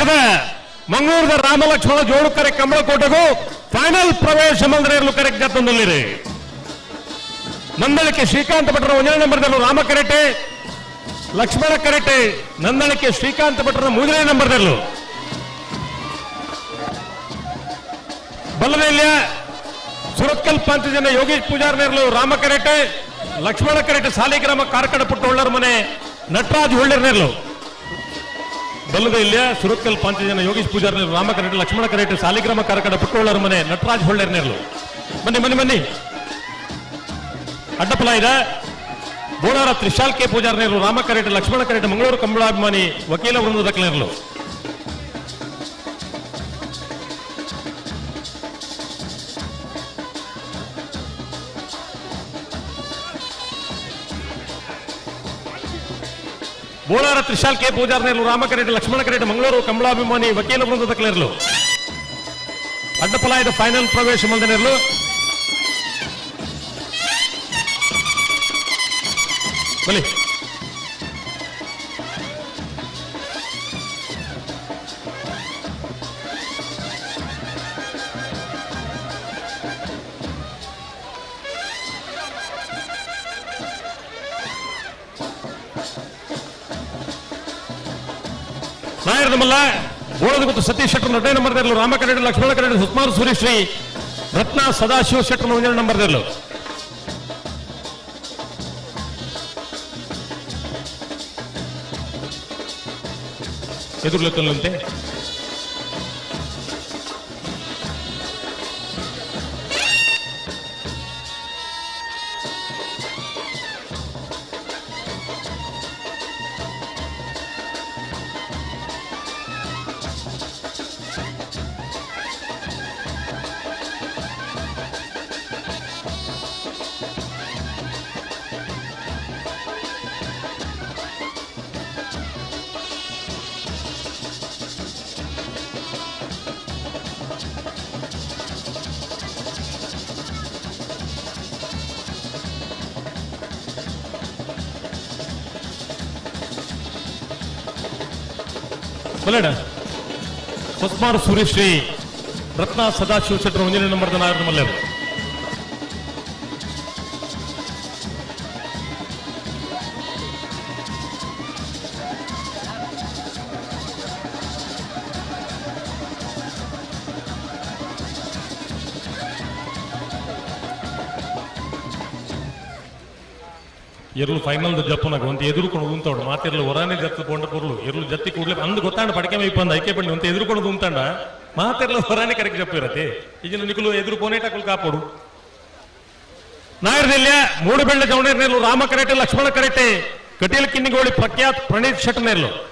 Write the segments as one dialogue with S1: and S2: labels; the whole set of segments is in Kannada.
S1: ವರ್ಷದ ಮಂಗಳೂರದ ರಾಮಲಕ್ಷ್ಮಣ ಜೋಡು ಕರೆ ಕಂಬಳಕೋಟೆಗೂ ಫೈನಲ್ ಪ್ರವೇಶ ಮಂದಿರಲು ಕರೆಕ್ಟ್ ಜತ್ತೊಂದಲ್ಲಿದೆ ನಂದಳಿಕೆ ಶ್ರೀಕಾಂತ ಭಟ್ರ ಒಂದನೇ ನಂಬರ್ದಲ್ಲೂ ರಾಮ ಕರೆಟೆ, ಲಕ್ಷ್ಮಣ ಕರೆಟೆ, ನಂದಳಿಕೆ ಶ್ರೀಕಾಂತ ಭಟ್ರ ಮೂರನೇ ನಂಬರ್ದಲ್ಲೂ. ಬಲ್ಲದೆಲ್ಲ ಸುರತ್ಕಲ್ ಪಂಚಜನ ಯೋಗೇಶ್ ಪೂಜಾರ್ ನೇರ್ಲು ರಾಮ ಕರೆಟೆ, ಲಕ್ಷ್ಮಣ ಕರೆಟೆ ಸಾಲಿಗ್ರಾಮ ಕಾರ್ಕಡ ಪುಟ್ಟ ಒಳ್ಳರ ಮನೆ ನಟರಾಜ್ ಹೊಳ್ಳೆರ್ ಇಲ್ಲ ಸುರತ್ಕಲ್ ಪಾಂಚಜನ ಯೋಗೀಶ್ ಪೂಜಾರ್ ರಾಮ ಕರೆಟೆ ಲಕ್ಷ್ಮಣ ಕರೆಟ್ ಸಾಲಿಗ್ರಾಮ ಕಾರ್ಕಡ ಪುಟ್ಟೋಳರ ಮನೆ, ನಟರಾಜ್ ಹೊಳ್ಳೆರ್ನೇರ್ಲು ಬನ್ನಿ ಬನ್ನಿ ಬನ್ನಿ. ಅಡ್ಡಪಲ ಇದೆ. ಬೋಡಾರ ತ್ರಿಶಾಲ್ ಕೆ ಪೂಜಾರ್ ನೇರ್ಲು ರಾಮ ಕರೆಟೆ ಲಕ್ಷ್ಮಣ ಕರೆಟ್ ಮಂಗಳೂರು ಕಂಬಳಾಭಿಮಾನಿ ವಕೀಲ ವೃಂದದ ನೇರ್ಲು ಬೋಳಾರ ತ್ರಿಶಾಲ್ ಕೆ ಪೂಜಾರ್ ರಾಮಕರೆಡ್ಡಿ ಲಕ್ಷ್ಮಣ ಕರೆಡ್ಡಿ, ಮಂಗಳೂರು ಕಂಬಳಾಭಿಮಾನಿ ವಕೀಲ ವೃಂದದ ಕ್ಲೇರ್ಲು ಅಡ್ಡಪಲಾಯದ ಫೈನಲ್ ಪ್ರವೇಶ ಮಂದನೆರ್ಲು ನಾಯರದ ಮಲ್ಲ ಗೋಳದ ಮತ್ತು ಸತೀಶ್ ಶೆಟ್ಟರ್ ನಂಬರ್ ದೆರ್ಲ ರಾಮ ಲಕ್ಷ್ಮಣ ಕರೆಡೆ ಸುಸ್ಮಾರ್ ಸುರೇಶ್ರೀ, ರತ್ನ ಸದಾಶಿವ ಶೆಟ್ಟರ್ ಒಂದೆರಡು ನಂಬರ್ ಇರಲು. ಎದುರ್ಲತ್ತಲ್ಲಂತೆ ಬಲ್ಲಡ ಸುಸ್ಮಾರ್ ಸುರೇಶ್ರೀ ರತ್ನ ಸದಾಶಿವ ಶೆಟ್ಟರ್ ಒಂದನೇ ನಂಬರ್ದ ನಾಯರದ ಮಲ್ಲೆರು ಎರ್ಲು ಫೈನಲ್ ಜಪ್ಪನಾಗ ಒಂದು ಎದುರುಕೊಂಡು ಉಂತಾಡು ಮಾತಿರ್ಲು ಹೊರಾನೆ ಜತ್ತು ಕೊಂಡ ಪೊರ್ಲು ಎರ್ಲು ಜತ್ತಿ ಕೂಡ್ಲೆ ಅಂದ್ ಗೊತ್ತಾಂಡ ಪಡಕೆ ಮೈ ಬಂದ ಐಕೆ ಪಂಡಿ ಅಂತ ಎದುರುಕೊಂಡು ಉಂತಾಂಡ. ಮಾತಿರ್ಲು ಹೊರಾನೆ ಕರೆಕ್ಟ್ ಜಪ್ಪು ಇರತ್ತೆ. ಈಗಿನ ನಿಕುಲು ಎದುರು ಪೋನೇಟಾಕಲು ಕಾಪಾಡು. ನಾಯರ್ದಿಲ್ಲ ಮೂಡು ಬೆಳ್ಳೆ ಜವಣೇರ್ನೇರ್ಲು ರಾಮ ಕರೆಟೆ, ಲಕ್ಷ್ಮಣ ಕರೆಟೆ, ಕಟೀಲ್ ಕಿನ್ನಿಗೋಳಿ ಪ್ರಖ್ಯಾತ್ ಪ್ರಣೀತ್ ಶೆಟ್ಟನೇರ್ಲು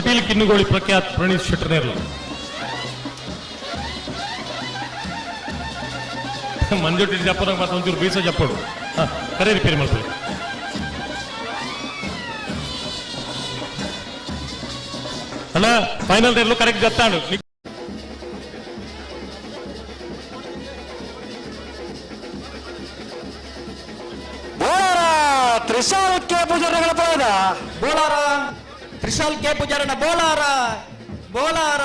S1: ಕಟೀಲ್ ಕಿನ್ನಿಗೋಳಿ ಪ್ರಖ್ಯಾತ್ ಪ್ರಣೀತ್ ಶೆಟ್ಟನೇರ್ಲು ಮಂಜುಟಿ ಜಪ್ಪನಾಗ ಮತ್ತೆ ಒಂಚೂರು ಬೀಸ ಜಪ್ಪಡು ಹಾ ಕರೆ ರಿಪೇರಿ ಮಾಡ್ತೀವಿ ಅಣ್ಣ ಫೈನಲ್ ಎಲ್ಲೂ ಕರೆಕ್ಟ್ ಜತ್ತಾಡು ನಿ-
S2: ಬೋಳಾರ ತ್ರಿಶಾಲ್
S3: ತ್ರಿಶಾಲ್ ಕೆ ಪೂಜಾರಣ ಬೋಲಾರ ಬೋಲಾರ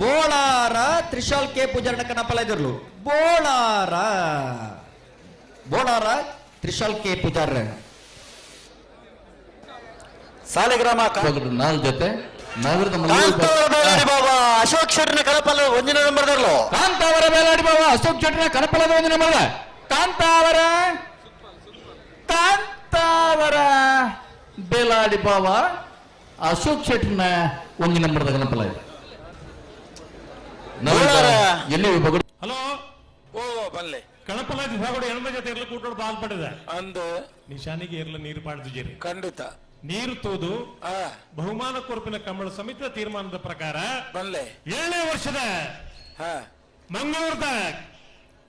S3: ಬೋಳಾರ ತ್ರಿಶಾಲ್ ಕೆ ಪೂಜಾರಣ ಕಣಪಲ ಇದ್ರು ಬೋಳಾರ ಬೋಳಾರ ತ್ರಿಶಾಲ್ ಕೆ ಪೂಜಾರ
S2: ಸಾಲಿಗ್ರಾಮ
S4: ನಾಲ್ ಜೊತೆ ನಗರದ
S2: ಕಾಂತಾವರ ಬೇಲಾಡಿ ಬಾಬಾ ಅಶೋಕ್ ಶೆಟ್ಟಿನ ಕಳಪಲ್ಲ ಒಂದಿನ ನಂಬರ್ದರ್ಲು?
S4: ಕಾಂತಾವರ ಬೇಲಾಡಿ ಬಾಬಾ ಅಶೋಕ್ ಶೆಟ್ಟಿನ ಕಣಪಲದ ಒಂದಿನ ನಂಬರ್ ಕಾಂತಾವರ ಕಾಂತಾವರ ಬೇಲಾಡಿ ಬಾವ ಅಶೋಕ್ ಶೆಟ್ಟಿನ ಒಂದು ನಂಬರ್ದ ಕನಪಲ ಇದೆ. ಎಲ್ಲಿ ಬಗಡು
S1: ಹಲೋ?
S2: ಓ ಬಲ್ಲೆ
S1: ಕಣಪಲ ವಿಭಾಗಗಳು ಎಣ್ಣೆ ಜೊತೆ ಇರ್ಲಿ ಕೂಟದ ಬಾಲ್ ಪಡೆದ.
S2: ಅಂದ
S1: ನಿಶಾನಿಗೆ ಇರ್ಲ ನೀರು ಪಾಡ್ದಿದ್ದೀರಿ
S2: ಖಂಡಿತ.
S1: ನೀರು ತೋದು
S2: ಆ.
S1: ಬಹುಮಾನ ಕೊರಪಿನ ಕಮಲ ಸಮಿತಿಯ ತೀರ್ಮಾನದ ಪ್ರಕಾರ
S2: ಬಲ್ಲೆ
S1: ಏಳನೇ ವರ್ಷದ
S2: ಹಾ.
S1: ಮಂಗಳೂರದ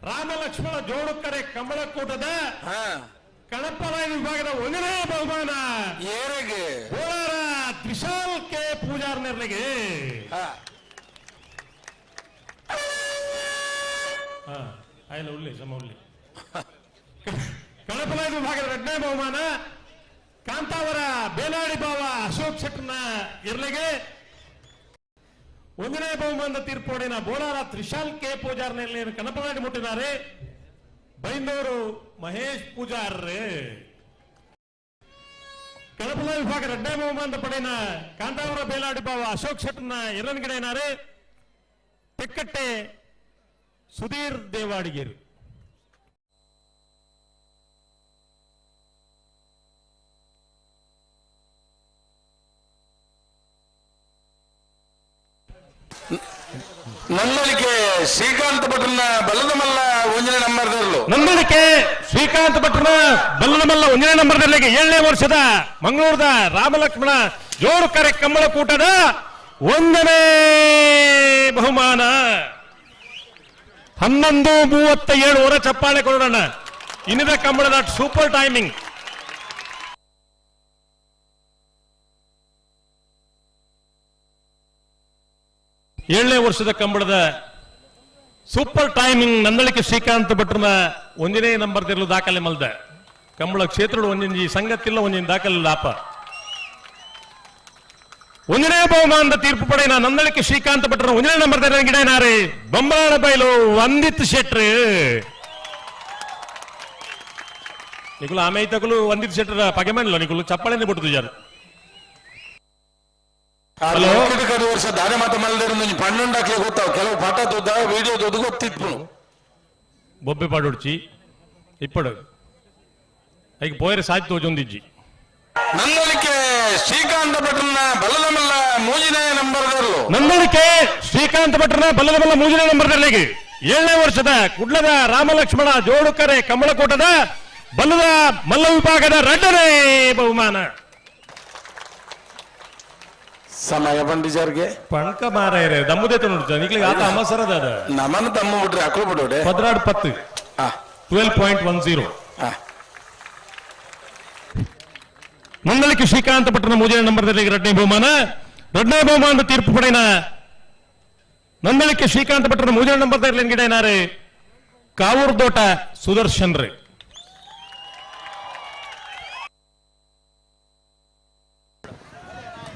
S1: ರಾಮ ಲಕ್ಷ್ಮಣ ಜೋಡುಕರೆ ಕಂಬಳ
S5: ಕೂಟದ
S1: ಕಣಪಲ ವಿಭಾಗದ ಒಂದನೇ ಬಹುಮಾನ.
S5: ಏರಿಗೆ.
S1: ಕೋಲಾರ ತ್ರಿಶಾಲ್ ಕೆ ಪೂಜಾರ್
S5: ಹಾ.
S1: ಆಯ್ಲ ಉಳ್ಳಿ ಸಮ ಉಳ್ಳಿ ಕಳಪಲ ವಿಭಾಗದ ಎರಡನೇ ಬಹುಮಾನ ಕಾಂತಾವರ ಬೇಲಾಡಿ ಬಾವ ಅಶೋಕ್ ಶೆಟ್ಟರ್ನ ಇರ್ಲಿಗೆ. ಒಂದನೇ ಬಹುಮಾನದ ತೀರ್ಪೋಡಿನ ಬೋಲಾರ ತ್ರಿಶಾಲ್ ಕೆ ಪೂಜಾರ್ನಲ್ಲಿ ಕನಪನಾಡಿ ಮುಟ್ಟಿದ್ದಾರೆ. ಬೈಂದೂರು ಮಹೇಶ್ ಪೂಜಾರ್ ಕಳಪಲ ವಿಭಾಗ ಎರಡನೇ ಬಹುಮಾನದ ಪಡೆನ ಕಾಂತಾವರ ಬೇಲಾಡಿ ಬಾವ ಅಶೋಕ್ ಶೆಟ್ಟರ್ನ ಎರನ್ಗಿಡೇನಾರೆ ತೆಕ್ಕಟ್ಟೆ ಸುಧೀರ್ ದೇವಾಡಿಗೇರು.
S5: ನನ್ನಲಿಕ್ಕೆ ಶ್ರೀಕಾಂತ್ ಭಟ್ರನ ಬಲ್ಲದ ಮಲ್ಲ ಒಂಜನೇ ನಂಬರ್ದಲ್ಲೂ
S1: ನಮ್ಮಲ್ಲಿಗೆ ಶ್ರೀಕಾಂತ್ ಭಟ್ರನ ಬಲ್ಲನಮಲ್ಲ ಒಂದನೇ ನಂಬರ್ದಲ್ಲಿಗೆ ಏಳನೇ ವರ್ಷದ ಮಂಗಳೂರದ ರಾಮಲಕ್ಷ್ಮಣ ಜೋರು ಕರೆ ಕಂಬಳ ಕೂಟದ ಒಂದನೇ ಬಹುಮಾನ. ಹನ್ನೊಂದು ಮೂವತ್ತ ಏಳು ವರ ಚಪ್ಪಾಳೆ ಕೊಡೋಣ. ಇನ್ನಿದ ಕಂಬಳದ ಸೂಪರ್ ಟೈಮಿಂಗ್ ಏಳನೇ ವರ್ಷದ ಕಂಬಳದ ಸೂಪರ್ ಟೈಮಿಂಗ್ ನಂದಳಿಕೆ ಶ್ರೀಕಾಂತ್ ಭಟ್ರನ ಒಂದನೇ ನಂಬರ್ ತಿರ್ಲು ದಾಖಲೆ ಮಲ್ದ ಕಂಬಳ ಕ್ಷೇತ್ರ ಒಂದಿಂಜಿ ಸಂಗತಿಲ್ಲ ಒಂದಿನ ದಾಖಲೆ ಲಾಪ ಒಂದನೇ ಬಹುಮಾನದ ತೀರ್ಪು ಪಡೆಯ ನಂದಳಿಕೆ ಶ್ರೀಕಾಂತ್ ಭಟ್ರ ಒಂದನೇ ನಂಬರ್ ಗಿಡನಾರೆ ಬೊಂಬಾಳ ಬೈಲು ವಂದಿತ್ ಶೆಟ್ರ್ ನಿಗುಲು ಆಮೆ ತಗುಲು ವಂದಿತ್ ಶೆಟ್ರ ಪಗೆ ಮಾಡಲ್ಲ ನಿಗುಲು ಚಪ್ಪಾಳೆನೆ ಬಿಟ್ಟು ಜಾರು ಹಲೋ?
S5: ಕಡೆ ವರ್ಷ ದಾರಿ ಮಾತ ಮಲ್ದಿರ ಪನ್ನೊಂಡಾಕ್ಲೆ ಗೊತ್ತಾವ ಕೆಲವು ಪಾಠ ತೋದ ವಿಡಿಯೋ ತೋದು ಗೊತ್ತಿತ್ತು
S1: ಬೊಬ್ಬೆ ಪಾಡೊಡ್ಚಿ ಇಪ್ಪಡು ಐಕ್ ಪೋಯರೆ ಸಾಯ್ತು ತೋಜೊಂದಿಜ್ಜಿ
S5: ನನ್ನಲಿಕ್ಕೆ ಶ್ರೀಕಾಂತ್ ಭಟ್ರನ ಬಲ್ಲದ ಮಲ್ಲ ಮೂಜಿನೇ ನಂಬರ್ ದರ್ಲು
S1: ನಂದಳಿಕೆ ಶ್ರೀಕಾಂತ್ ಭಟ್ರನ ಬಲ್ಲದ ಬಲ್ಲ ಮೂಜನೇ ನಂಬರ್ದಲ್ಲಿಗೆ ಏಳನೇ ವರ್ಷದ ಕುಡ್ಲದ ರಾಮಲಕ್ಷ್ಮಣ ಜೋಡುಕರೆ ಕಮಲಕೋಟದ ಬಲ್ಲದ ಮಲ್ಲ ವಿಭಾಗದ ಎರಡನೇ ಬಹುಮಾನ
S5: ಸಮಯ ಬಂಡಿಜರ್ಗೆ
S1: ಪಣಕ ಮಾರಾಯರೆ ದಮ್ಮುದೇ ನೋಡ್ರಿ ನಿಕ್ಲಿಗೆ ಆತ ಅಮಸರದ ಅದ
S5: ನಮನ ತಮ್ಮ ಬಿಡ್ರಿ ಹಾಕೋ ಬಿಡೋಡೆ
S1: ಹದಿನಾರು ಪತ್ತು. Twelve point one zero.
S5: ಹಾ.
S1: ಶ್ರೀಕಾಂತ ಪಟ್ಟಣ ಭಟ್ರನ ನಂಬರ್ದಲ್ಲಿ ಎರಡನೇ ಬಹುಮಾನ. ಎರಡನೇ ಬಹುಮಾನದ ತೀರ್ಪು ಪಡೆಯನ ನಂದಳಿಕೆ ಶ್ರೀಕಾಂತ ಪಟ್ಟಣ ಮೂಜೆ ನಂಬರ್ದಲ್ಲಿ ಗಿಡನಾರೆ ಕಾವೂರ್ ದೋಟ ಸುದರ್ಶನ್ ರೇ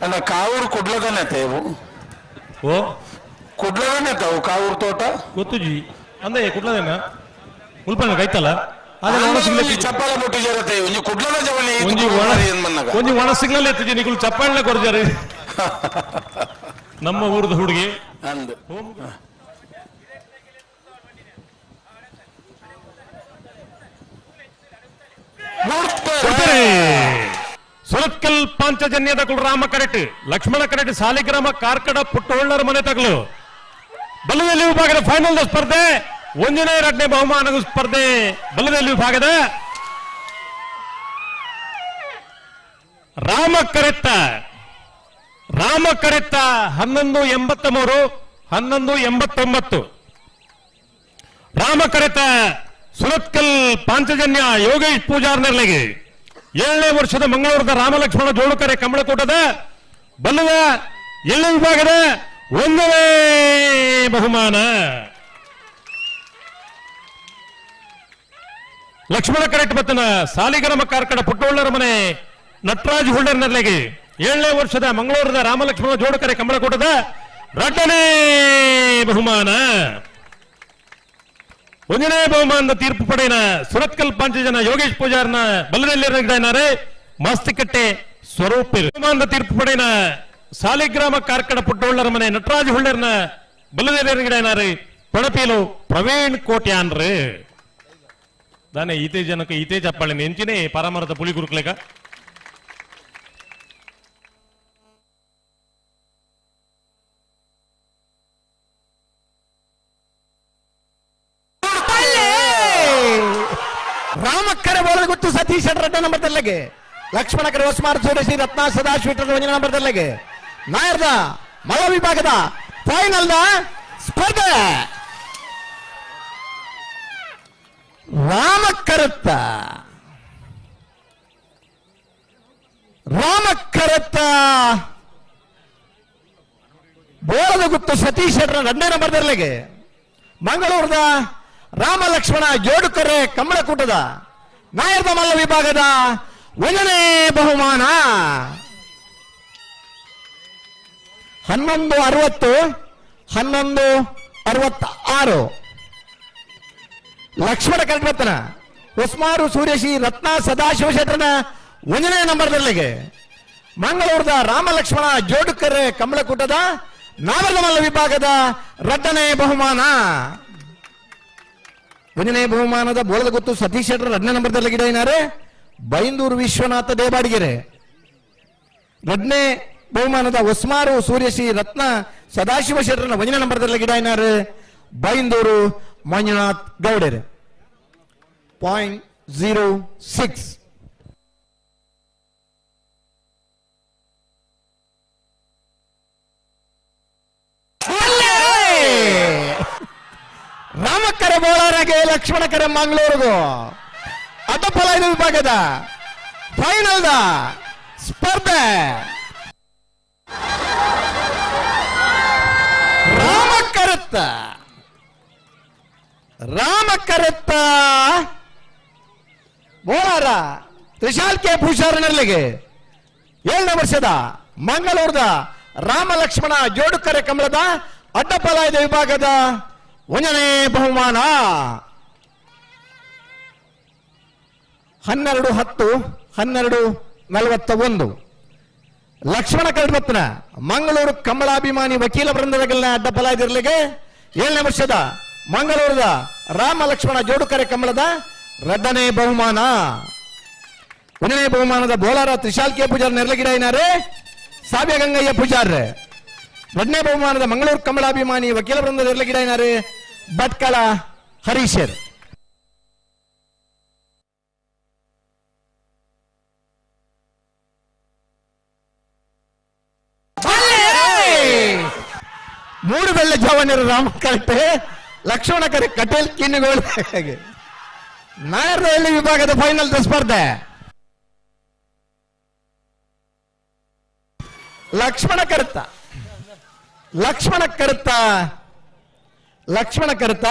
S5: ಅಲ್ಲ ಕಾವೂರು ಕುಡ್ಲದನೆ ಇವು.
S1: ಓ?
S5: ಕುಡ್ಲದನೆ ಅವು ಕಾವೂರು ತೋಟ.
S1: ಗೊತ್ತು ಜಿ. ಅಂದೆ ಕುಡ್ಲದೇನ ಮುಲ್ಪಣ್ಣ ಕೈತಲ್ಲ ಅದನ್ನ ಒಣ ಸಿಗ್ಲೇ
S5: ಚಪ್ಪಾಳೆ ತೇವು ಒಂಜಿ ಕುಡ್ಲದ ಜವಳಿ
S1: ಒಂಜಿ ಒಣ
S5: ಏನ್ ಮನ್ನಗ
S1: ಒಂಜಿ ಒಣ ಸಿಗ್ನಲ್ ಎತ್ತಿಜಿ ನಿಗುಲು ಚಪ್ಪಾಳೆ ಕೊಡ್ಜಾರಿ. ನಮ್ಮ ಊರದ ಹುಡುಗಿ.
S5: ಅಂದು.
S1: ಕೊಡ್ತಾರೆ ಸುರತ್ಕಲ್ ಪಾಂಚಜನ್ಯದ ರಾಮ ಕರೆಟ್, ಲಕ್ಷ್ಮಣ ಕರೆಟ್, ಸಾಲಿಗ್ರಾಮ, ಕಾರ್ಕಡ ಪುಟ್ಟಹೊಳ್ಳರ ಮನೆ ತಗಲು. ಬಲದಲ್ಲಿ ವಿಭಾಗದ ಫೈನಲ್ ಸ್ಪರ್ಧೆ, ಒಂದನೇ ಎರಡನೇ ಬಹುಮಾನ ಸ್ಪರ್ಧೆ, ಬಲದಲ್ಲಿ ವಿಭಾಗದ ರಾಮ ಕರೆತ್ತ ರಾಮ ಕರೆತ್ತ ಹನ್ನೊಂದು ಎಂಬತ್ತ ಮೂರು ಹನ್ನೊಂದು ಎಂಬತ್ತೊಂಬತ್ತು. ರಾಮ ಕರೆತ ಸುರತ್ಕಲ್ ಪಾಂಚಜನ್ಯ ಯೋಗೇಶ್ ಪೂಜಾರ್ ನೆರಳಿಗೆ. ಏಳನೇ ವರ್ಷದ ಮಂಗಳೂರದ ರಾಮಲಕ್ಷ್ಮಣ ಜೋಳುಕರೆ ಕಮಲಕೂಟದ ಬಲ್ಲದ ಏಳನೇ ವಿಭಾಗದ ಒಂದನೇ ಬಹುಮಾನ. ಲಕ್ಷ್ಮಣ ಕರೆಟ್ ಬತ್ತನ ಸಾಲಿಗರಮ ಕಾರ್ಕಡ ಪುಟ್ಟೋಳ್ಳರ ಮನೆ ನಟರಾಜ್ ಹುಳ್ಳರ್ ನೆಲೆಗೆ ಏಳನೇ ವರ್ಷದ ಮಂಗಳೂರದ ರಾಮಲಕ್ಷ್ಮಣ ಜೋಡಕರೆ ಕಮಲಕೂಟದ ಎರಡನೇ ಬಹುಮಾನ. ಒಂದನೇ ಬಹುಮಾನದ ತೀರ್ಪು ಪಡೆಯನ ಸುರತ್ಕಲ್ ಪಂಚಜನ ಯೋಗೇಶ್ ಪೂಜಾರ್ನ ಬಲ್ಲದಲ್ಲಿದ್ದಾರೆ ಮಾಸ್ತಿಕಟ್ಟೆ ಸ್ವರೂಪ ಬಹುಮಾನದ ತೀರ್ಪು ಪಡೆಯನ ಸಾಲಿಗ್ರಾಮ ಕಾರ್ಕಡ ಪುಟ್ಟೊಳ್ಳರ ಮನೆ ನಟರಾಜ್ ಹುಳ್ಳರ್ನ ಬಲ್ಲದಲ್ಲಿದ್ದಾರೆ ಪಣಪೀಲು ಪ್ರವೀಣ್ ಕೋಟ್ಯಾನ್ರು ದಾನೆ ಈತೆ ಜನಕ್ಕೆ ಈತೆ ಚಪ್ಪಾಳೆ ನೆಂಚಿನೇ ಪರಮರದ ಪುಳಿ ಕುರುಕ್ಲೇಕ
S6: ರಾಮಕ್ಕರೆ ಬೋಳ ಗೊತ್ತು ಸತೀಶ್ ಎರಡನೇ ನಂಬರ್ ತಲೆಗೆ ಲಕ್ಷ್ಮಣ ಕರೆ ಹೊಸಮಾರ್ ಜೋಡಿಸಿ ರತ್ನ ಸದಾ ಶ್ವೀಟರ್ ನಂಬರ್ ತಲೆಗೆ ನಾಯರ್ದ ಮಳ ವಿಭಾಗದ ಫೈನಲ್ ದ ಸ್ಪರ್ಧೆ. ರಾಮಕರತ್ತ ರಾಮಕರತ್ತ ಬೋಳದ ಗುತ್ತು ಸತೀಶ್ ಶೆಟ್ಟರ ನಂಬರ್ ನಂಬರ್ದಲ್ಲಿಗೆ ಮಂಗಳೂರದ ರಾಮ ಲಕ್ಷ್ಮಣ ಜೋಡುಕರೆ ಕಮಲಕೂಟದ ನಾಯರ್ದ ಮಲ್ಲ ವಿಭಾಗದ ಒಂದನೇ ಬಹುಮಾನ. ಹನ್ನೊಂದು ಅರವತ್ತು, ಹನ್ನೊಂದು ಅರವತ್ತ ಆರು. ಲಕ್ಷ್ಮಣ ಕಲ್ಪತನ, ಉಸ್ಮಾರು ಸೂರ್ಯಶಿ, ರತ್ನ ಸದಾಶಿವ ಶೆಟ್ಟರನ ಒಂದನೇ ನಂಬರ್ದಲ್ಲಿಗೆ ಮಂಗಳೂರದ ರಾಮ ಲಕ್ಷ್ಮಣ ಜೋಡುಕರೆ ಕಮಲಕೂಟದ ನಾವರ್ಮಲ್ಲ ವಿಭಾಗದ ಎರಡನೇ ಬಹುಮಾನ. ಒಂದನೇ ಬಹುಮಾನದ ಬೋಳದ ಗೊತ್ತು ಸತೀಶ್ ಶೆಟ್ಟರ್ ಎರಡನೇ ನಂಬರ್ದಲ್ಲಿ ಗಿಡ ಬೈಂದೂರು ವಿಶ್ವನಾಥ ದೇವಾಡಿಗೆರೆ ಎರಡನೇ ಬಹುಮಾನದ ಒಸ್ಮಾರು ಸೂರ್ಯಶ್ರೀ ರತ್ನ ಸದಾಶಿವ ಶೆಟ್ಟರನ ಒಂದನೇ ನಂಬರ್ದಲ್ಲಿ ಗಿಡ ಏನಾರು? Byndoor Manjunath ಗೌಡರೆ. Point zero six. ರಾಮಕರ ಬೋಳಾರಗೆ ಲಕ್ಷ್ಮಣಕರ ಮಂಗಳೂರಿಗೂ. ಅಡ್ಡಫಲ ಇದು ವಿಭಾಗದ. ಫೈನಲ್ದ ಸ್ಪರ್ಧೆ. ರಾಮಕರತ್ತ. ರಾಮಕರತ್ತ. ಬೋಳಾರ ತ್ರಿಶಾಲ್ ಕೆ ಭೂಷಾರನಲ್ಲಿಗೆ ಏಳನೇ ವರ್ಷದ ಮಂಗಳೂರದ ರಾಮ ಲಕ್ಷ್ಮಣ ಜೋಡುಕರೆ ಕಮಲದ ಅಡ್ಡಪಲಾಯದ ವಿಭಾಗದ. ಒಂದನೇ ಬಹುಮಾನ. ಹನ್ನೆರಡು ಹತ್ತು, ಹನ್ನೆರಡು ನಲವತ್ತ ಒಂದು. ಲಕ್ಷ್ಮಣ ಕಲ್ಪತ್ನ ಮಂಗಳೂರು ಕಮಲಾಭಿಮಾನಿ ವಕೀಲ ವೃಂದದಗಲಿನ ಅಡ್ಡಪಲಾಯದಿರಲಿಗೆ ಏಳನೇ ವರ್ಷದ ಮಂಗಳೂರದ ರಾಮ ಲಕ್ಷ್ಮಣ ಜೋಡುಕರೆ ಕಮಲದ ಎರಡನೇ ಬಹುಮಾನ. ಒಂದನೇ ಬಹುಮಾನದ ಬೋಲಾರ ತ್ರಿಶಾಲ್ಕೆ ಪೂಜಾರ್ ನೆರಳಗಿಡ ಏನಾರೆ? ಸಾವ್ಯ ಗಂಗಯ್ಯ ಪೂಜಾರ್ ಎರಡನೇ ಬಹುಮಾನದ ಮಂಗಳೂರು ಕಮಲಾಭಿಮಾನಿ ವಕೀಲ ವೃಂದ ಇರ್ಲಗಿಡ ಏನಾರು? ಭಟ್ಕಳ ಹರೀಶರ್. ಮೂರು ಬೆಳ್ಳ ಜವಾನರು ರಾಮಕರಟೆ ಲಕ್ಷ್ಮಣ ಕರೆ ಕಟೇಲ್ ಕಿನ್ನುಗೋಳು. ನಾಯರ್ದಲ್ಲಿ ವಿಭಾಗದ ಫೈನಲ್ ಸ್ಪರ್ಧೆ. ಲಕ್ಷ್ಮಣ ಕರುತ್ತ ಲಕ್ಷ್ಮಣ ಕರ್ತ ಲಕ್ಷ್ಮಣ ಕರ್ತ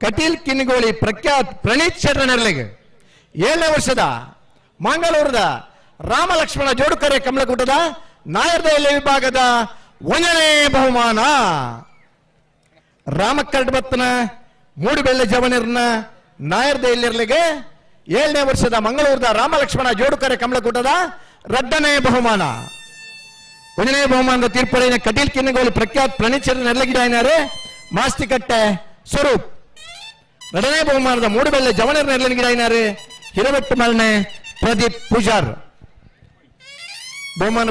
S6: ಕಟೀಲ್ ಕಿನ್ಗೋಳಿ ಪ್ರಖ್ಯಾತ್ ಪ್ರಣೀತ್ ಶೆಟ್ಟರ್ ನೆರಳಿಗೆ ಏಳನೇ ವರ್ಷದ ಮಂಗಳೂರದ ರಾಮ ಲಕ್ಷ್ಮಣ ಜೋಡುಕರೆ ಕಮಲಕೂಟದ ನಾಯರ್ದಹಳ್ಳಿ ವಿಭಾಗದ ಒಂದನೇ ಬಹುಮಾನ. ರಾಮಕರ್ಡಬತ್ತನ ಮೂಡುಬೆಳ್ಳೆ ಜವನರ್ನ ನಾಯರ್ದಹಳ್ಳಿರ್ಲಿಗೆ ಏಳನೇ ವರ್ಷದ ಮಂಗಳೂರದ ರಾಮಲಕ್ಷ್ಮಣ ಜೋಡುಕರೆ ಕಮಲಕೂಟದ ರಡ್ಡನೇ ಬಹುಮಾನ. ಒಂದನೇ ಬಹುಮಾನದ ತೀರ್ಪಡಿನ ಕಟೀಲ್ ಕಿನ್ನಗೋಳಿ ಪ್ರಖ್ಯಾತ್ ಪ್ರಣೀಚರ ನೆರಳಗಿಡ ಮಾಸ್ತಿಕಟ್ಟೆ ಸ್ವರೂಪ್ ಎರಡನೇ ಬಹುಮಾನದ ಮೂಡುಬೆಳ್ಳೆ ಜವನರ್ ನೆರಳಿನ ಗಿಡ ಹಿರಬೆಟ್ಟು ಮಲ್ನೆ ಪ್ರದೀಪ್ ಪೂಜಾರ್ ಬಹುಮಾನ